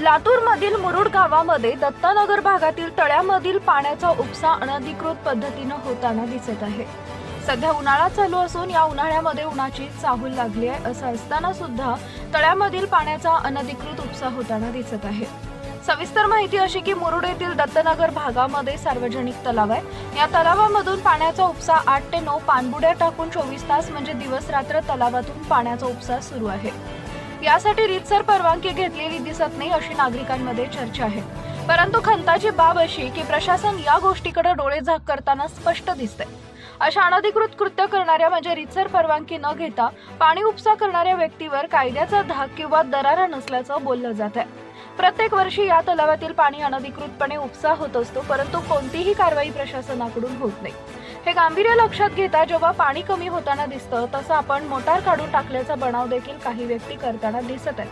लातूरमधील मुरुड गावामध्ये दत्तानगर भागातील तळ्यामधील पाण्याचा उपसा अनधिकृत पद्धतीनं होताना दिसत आहे. सध्या उन्हाळा चालू असून या उन्हाळ्यामध्ये उन्हाची चाहूल लागली आहे असं असताना सुद्धा तळ्यामधील पाण्याचा अनधिकृत उपसा होताना दिसत आहे. सविस्तर माहिती अशी की मुरुड येथील दत्तनगर भागामध्ये सार्वजनिक तलाव आहे. या तलावामधून पाण्याचा उपसा आठ ते नऊ पाणबुड्या टाकून चोवीस तास म्हणजे दिवस रात्र तलावातून पाण्याचा उपसा सुरू आहे. यासाठी रीतसर परवानगी घेतलेली दिसत नाही अशी नागरिकांमध्ये चर्चा आहे. परंतु खंताची बाब अशी की प्रशासन या गोष्टीकडे डोळे झाक करताना स्पष्ट दिसते अशा अनधिकृत कृत्य करणाऱ्या म्हणजे रीतसर परवानगी न घेता पाणी उपसा करणाऱ्या व्यक्तीवर कायद्याचा धाक किंवा दरारा नसल्याचं बोललं जात आहे प्रत्येक वर्षी या तलावातील पाणी अनधिकृतपणे उपसा होत असतो परंतु कोणतीही कारवाई प्रशासनाकडून होत नाही. हे गांभीर्य लक्षात घेता जेव्हा पाणी कमी होताना दिसतं तसं आपण मोटार काढून टाकल्याचा बनाव देखील काही व्यक्ती करताना दिसत आहे.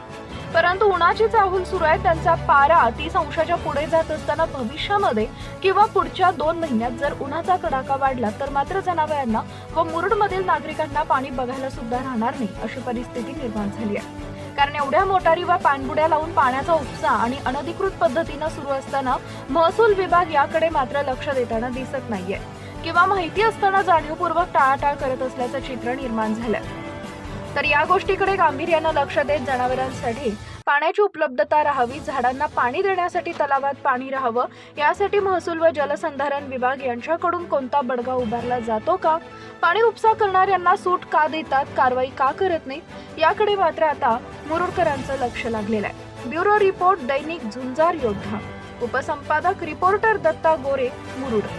परंतु उन्हाची चाहूल सुरू आहे त्यांचा पारा तीस अंशाच्या पुढे जात असताना भविष्यामध्ये किंवा पुढच्या दोन महिन्यात जर उन्हाचा कडाका वाढला तर मात्र जनावरांना व मुरुडमधील नागरिकांना पाणी बघायला सुद्धा राहणार नाही अशी परिस्थिती निर्माण झाली आहे. कारण एवढ्या मोटारी व पाणबुड्या लावून पाण्याचा उपसा आणि अनधिकृत पद्धतीनं सुरू असताना महसूल विभाग याकडे मात्र लक्ष देताना दिसत नाहीये. किंवा माहिती असताना जाणीवपूर्वक टाळाटाळ करत असल्याचं चित्र निर्माण झालं. तर या गोष्टीकडे गांभीर्यानं लक्ष देत जनावरांसाठी पाण्याची उपलब्धता राहावी झाडांना पाणी देण्यासाठी तलावात पाणी राहावं यासाठी महसूल व जलसंधारण विभाग यांच्याकडून कोणता बडगा उभारला जातो का? पाणी उपसा करणाऱ्यांना सूट का देतात? कारवाई का करत नाही? याकडे मात्र आता मुरुडकरांचं लक्ष लागलेलं आहे. ब्युरो रिपोर्ट दैनिक झुंजार योद्धा. उपसंपादक reporter Datta Gore Murud.